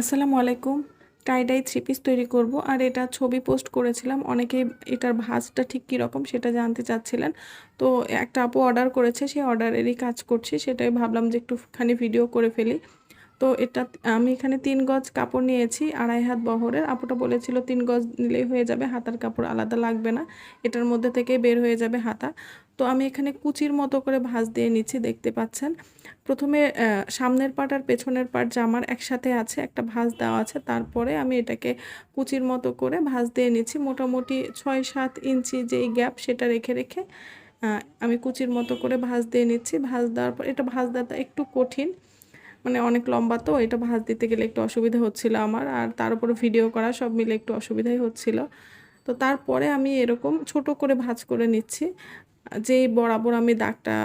আসসালামু আলাইকুম। Tie-dye three piece তৈরি করব আর এটা ছবি পোস্ট করেছিলাম। অনেকেই এটার ভাজটা ঠিক কীরকম সেটা জানতে চাচ্ছিলেন। তো একটা আপু অর্ডার করেছে সেই অর্ডারেরই কাজ করছি, সেটাই ভাবলাম যে একটুখানি ভিডিও করে ফেলি। তো এটা আমি এখানে তিন গজ কাপড় নিয়েছি, আড়াই হাত বহরের। আপুটা বলেছিল তিন গজ নিলেই হয়ে যাবে, হাতার কাপড় আলাদা লাগবে না, এটার মধ্যে থেকে বের হয়ে যাবে হাতা। তো আমি এখানে কুচির মতো করে ভাঁজ দিয়ে নিচ্ছি, দেখতে পাচ্ছেন। প্রথমে সামনের পাট আর পেছনের পাট জামার একসাথে আছে, একটা ভাঁজ দেওয়া আছে। তারপরে আমি এটাকে কুচির মতো করে ভাঁজ দিয়ে নিচ্ছি। মোটামুটি ছয় সাত ইঞ্চি যেই গ্যাপ সেটা রেখে রেখে আমি কুচির মতো করে ভাঁজ দিয়ে নিচ্ছি। ভাঁজ দেওয়ার পর, এটা ভাঁজ দেওয়াটা একটু কঠিন। মানে অনেক লম্বা তো, এটা ভাঁজ দিতে গেলে একটু অসুবিধা হচ্ছিল আমার। আর তার উপরে ভিডিও করা সব মিলে একটু অসুবিধাই হচ্ছিল। তো তারপরে আমি এরকম ছোট করে ভাঁজ করে নিচ্ছি। যেই বরাবর আমি দাগটা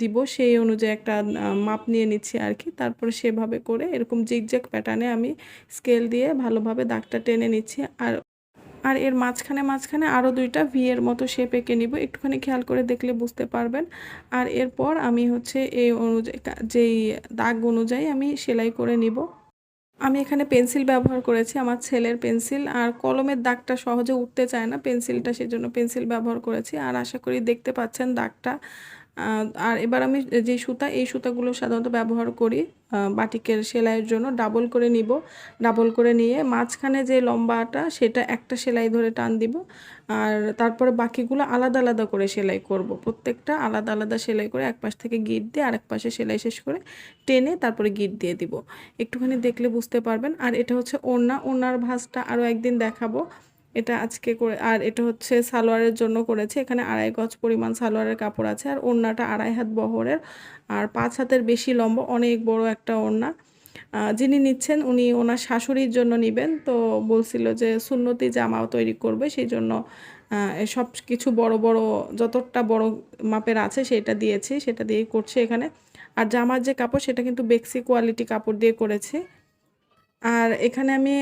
দিব, সেই অনুযায়ী একটা মাপ নিয়ে নিচ্ছি আর কি। তারপরে সেভাবে করে এরকম জিগজ্যাগ প্যাটার্নে আমি স্কেল দিয়ে ভালোভাবে দাগটা টেনে নিচ্ছি। আর আর এর মাঝখানে মাঝখানে আরও দুইটা ভি এর মতো শেপ এঁকে নিব। একটুখানি খেয়াল করে দেখলে বুঝতে পারবেন। আর এরপর আমি হচ্ছে এই অনুযায়ী যেই দাগ অনুযায়ী আমি সেলাই করে নিব। আমি এখানে পেন্সিল ব্যবহার করেছি, আমার ছেলের পেন্সিল। আর কলমের দাগটা সহজে উঠতে চায় না, পেন্সিলটা সেজন্য পেন্সিল ব্যবহার করেছি। আর আশা করি দেখতে পাচ্ছেন দাগটা। আর এবার আমি যে সুতা, এই সুতাগুলো সাধারণত ব্যবহার করি বাটিকের সেলাইয়ের জন্য। ডাবল করে নিব। ডাবল করে নিয়ে মাঝখানে যে লম্বাটা, সেটা একটা সেলাই ধরে টান দিব। আর তারপরে বাকিগুলো আলাদা আলাদা করে সেলাই করব। প্রত্যেকটা আলাদা আলাদা সেলাই করে এক পাশ থেকে গিট দিয়ে আরেক পাশে সেলাই শেষ করে টেনে তারপরে গিট দিয়ে দিব। একটুখানি দেখলে বুঝতে পারবেন। আর এটা হচ্ছে ওড়না। ওড়নার ভাঁজটা আরও একদিন দেখাবো। এটা আজকে করে, আর এটা হচ্ছে সালোয়ারের জন্য করেছে। এখানে আড়াই গজ পরিমাণ সালোয়ারের কাপড় আছে, আর ওড়নাটা আড়াই হাত বহরের। আর পাঁচ হাতের বেশি লম্বা, অনেক বড় একটা ওড়না। যিনি নিচ্ছেন উনি ওনার শাশুড়ির জন্য নেবেন। তো বলছিল যে সুন্নতি জামাও তৈরি করবে, সেই জন্য সব কিছু বড় বড়, যতটা বড় মাপের আছে সেটা দিয়েছি, সেটা দিয়েই করছে এখানে। আর জামার যে কাপড়, সেটা কিন্তু বেক্সি কোয়ালিটি কাপড় দিয়ে করেছে। আর এখানে আমি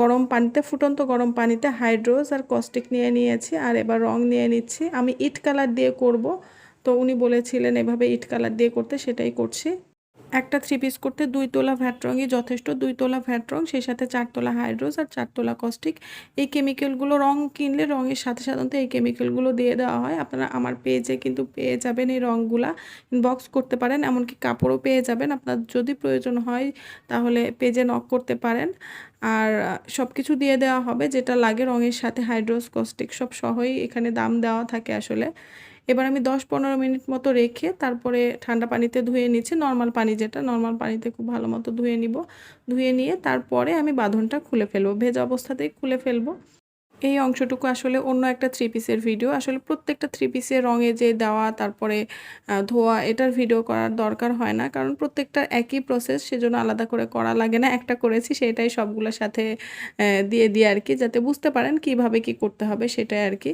গরম পানিতে, ফুটন্ত গরম পানিতে হাইড্রোজ আর কস্টিক নিয়ে নিয়েছি আর এবার রং নিয়ে নিচ্ছি। আমি ইট কালার দিয়ে করব। তো উনি বলেছিলেন এভাবে ইট কালার দিয়ে করতে, সেটাই করছি। একটা থ্রি পিস করতে দুই তোলা রঙই যথেষ্ট। দুই তোলা ভ্যাট রং, সেই সাথে চার তোলা হাইড্রোজ আর চার তোলা কস্টিক এই কেমিক্যালগুলো রং কিনলে রঙের সাথে সাধারণত এই কেমিক্যালগুলো দিয়ে দেওয়া হয়। আপনারা আমার পেজে কিন্তু পেয়ে যাবেন এই রঙগুলা ইনবক্স করতে পারেন, এমনকি কাপড়ও পেয়ে যাবেন। আপনার যদি প্রয়োজন হয়, তাহলে পেজে নক করতে পারেন। আর সব কিছু দিয়ে দেওয়া হবে, যেটা লাগে রঙের সাথে হাইড্রোজ কস্টিক সব সহই এখানে দাম দেওয়া থাকে আসলে। এবার আমি দশ পনেরো মিনিট মতো রেখে তারপরে ঠান্ডা পানিতে ধুয়ে নিচ্ছি নর্মাল পানি যেটা নর্মাল পানিতে খুব ভালো মতো ধুয়ে নিব। ধুয়ে নিয়ে তারপরে আমি বাঁধনটা খুলে ফেলব, ভেজা অবস্থাতেই খুলে ফেলব। এই অংশটুকু আসলে অন্য একটা থ্রি পিসের ভিডিও আসলে প্রত্যেকটা থ্রি পিসের রঙে যে দেওয়া, তারপরে ধোয়া, এটার ভিডিও করার দরকার হয় না। কারণ প্রত্যেকটার একই প্রসেস সেজন্য আলাদা করে করা লাগে না। একটা করেছি, সেটাই সবগুলোর সাথে দিয়ে দিয়ে আর কি, যাতে বুঝতে পারেন কীভাবে কি করতে হবে, সেটাই আর কি।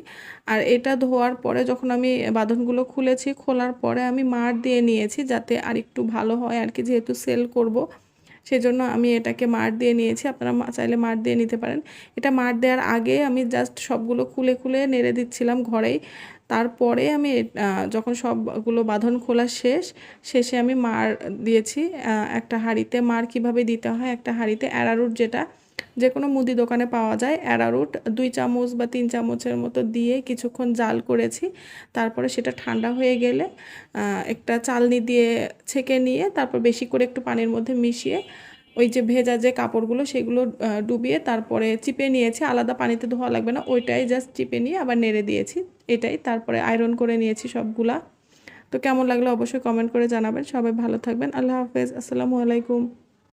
আর এটা ধোয়ার পরে যখন আমি বাঁধনগুলো খুলেছি, খোলার পরে আমি মার দিয়ে নিয়েছি, যাতে আর একটু ভালো হয় আর কি, যেহেতু সেল করব। সেজন্য আমি এটাকে মার দিয়ে নিয়েছি। আপনারা চাইলে মার দিয়ে নিতে পারেন। এটা মার দেওয়ার আগে আমি জাস্ট সবগুলো খুলে খুলে নেড়ে দিচ্ছিলাম ঘরেই। তারপরে আমি যখন সবগুলো বাঁধন খোলা শেষ, শেষে আমি মার দিয়েছি। একটা হাঁড়িতে মার কীভাবে দিতে হয়, একটা হাঁড়িতে অ্যারারুট যেটা যে কোনো মুদি দোকানে পাওয়া যায় অ্যারারুট দুই চামচ বা তিন চামচের মতো দিয়ে কিছুক্ষণ জাল করেছি। তারপরে সেটা ঠান্ডা হয়ে গেলে একটা চালনি দিয়ে ছেঁকে নিয়ে তারপর বেশি করে একটু পানির মধ্যে মিশিয়ে ওই যে ভেজা যে কাপড়গুলো সেগুলো ডুবিয়ে তারপরে চিপে নিয়েছি। আলাদা পানিতে ধোয়া লাগবে না, ওইটাই জাস্ট চিপে নিয়ে আবার নেড়ে দিয়েছি। এটাই তারপরে আয়রন করে নিয়েছি সবগুলা। তো কেমন লাগল অবশ্যই কমেন্ট করে জানাবেন। সবাই ভালো থাকবেন। আল্লাহ হাফেজ। আসসালামু আলাইকুম।